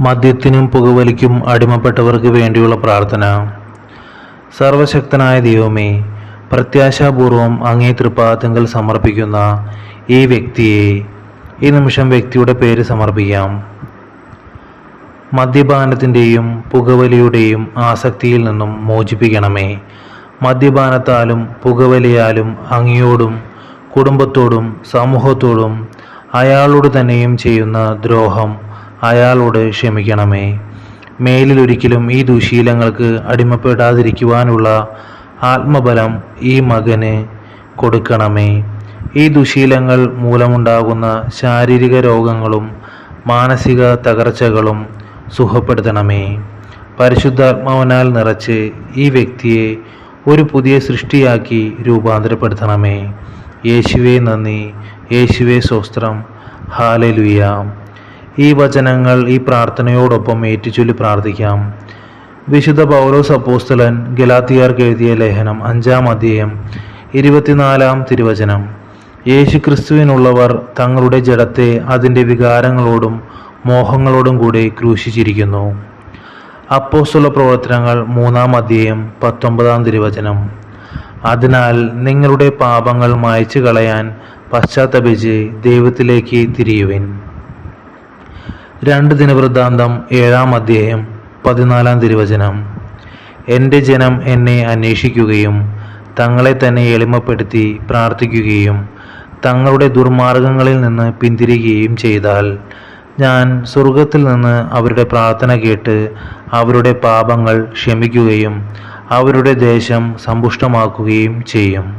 മദ്യത്തിനും പുകവലിക്കും അടിമപ്പെട്ടവർക്ക് വേണ്ടിയുള്ള പ്രാർത്ഥന. സർവശക്തനായ ദൈവമേ പ്രത്യാശാപൂർവം അങ്ങേ തൃപ്പാദങ്ങൾ സമർപ്പിക്കുന്ന ഈ വ്യക്തിയെ ഈ നിമിഷം വ്യക്തിയുടെ പേര് സമർപ്പിക്കാം. മദ്യപാനത്തിന്റെയും പുകവലിയുടെയും ആസക്തിയിൽ നിന്നും മോചിപ്പിക്കണമേ. മദ്യപാനത്താലും പുകവലിയാലും അങ്ങയോടും കുടുംബത്തോടും സമൂഹത്തോടും അയാളോട് തന്നെയും ചെയ്യുന്ന ദ്രോഹം അയാളോട് ക്ഷമിക്കണമേ. മേലിലൊരിക്കലും ഈ ദുശീലങ്ങൾക്ക് അടിമപ്പെടാതിരിക്കുവാനുള്ള ആത്മബലം ഈ മകന് കൊടുക്കണമേ. ഈ ദുശീലങ്ങൾ മൂലമുണ്ടാകുന്ന ശാരീരിക രോഗങ്ങളും മാനസിക തകർച്ചകളും സുഖപ്പെടുത്തണമേ. പരിശുദ്ധാത്മാവനാൽ നിറച്ച് ഈ വ്യക്തിയെ ഒരു പുതിയ സൃഷ്ടിയാക്കി രൂപാന്തരപ്പെടുത്തണമേ. യേശുവേ നന്ദി. യേശുവേ സ്വസ്ത്രം ഹാലലുയ. ഈ വചനങ്ങൾ ഈ പ്രാർത്ഥനയോടൊപ്പം ഏറ്റുചൊല്ലി പ്രാർത്ഥിക്കാം. വിശുദ്ധ പൗലോസ് അപ്പോസ്തലൻ ഗലാത്തിയാർക്ക് എഴുതിയ ലേഖനം അഞ്ചാം അധ്യായം ഇരുപത്തിനാലാം തിരുവചനം. യേശുക്രിസ്തുവിനുള്ളവർ തങ്ങളുടെ ജഡത്തെ അതിന്റെ വികാരങ്ങളോടും മോഹങ്ങളോടും കൂടി ക്രൂശിച്ചിരിക്കുന്നു. അപ്പോസ്തല പ്രവർത്തനങ്ങൾ മൂന്നാം അധ്യായം പത്തൊമ്പതാം തിരുവചനം. അതിനാൽ നിങ്ങളുടെ പാപങ്ങൾ മായച്ചു കളയാൻ പശ്ചാത്തപിച്ച് ദൈവത്തിലേക്ക് തിരിയുവിൻ. രണ്ട് ദിനവൃത്താന്തം ഏഴാം അധ്യായം പതിനാലാം തിരുവചനം. എന്റെ ജനം എന്നെ അന്വേഷിക്കുകയും തങ്ങളെ തന്നെ എളിമപ്പെടുത്തി പ്രാർത്ഥിക്കുകയും തങ്ങളുടെ ദുർമാർഗങ്ങളിൽ നിന്ന് പിന്തിരികുകയും ചെയ്താൽ ഞാൻ സ്വർഗത്തിൽ നിന്ന് അവരുടെ പ്രാർത്ഥന കേട്ട് അവരുടെ പാപങ്ങൾ ക്ഷമിക്കുകയും അവരുടെ ദേശം സമ്പുഷ്ടമാക്കുകയും ചെയ്യും.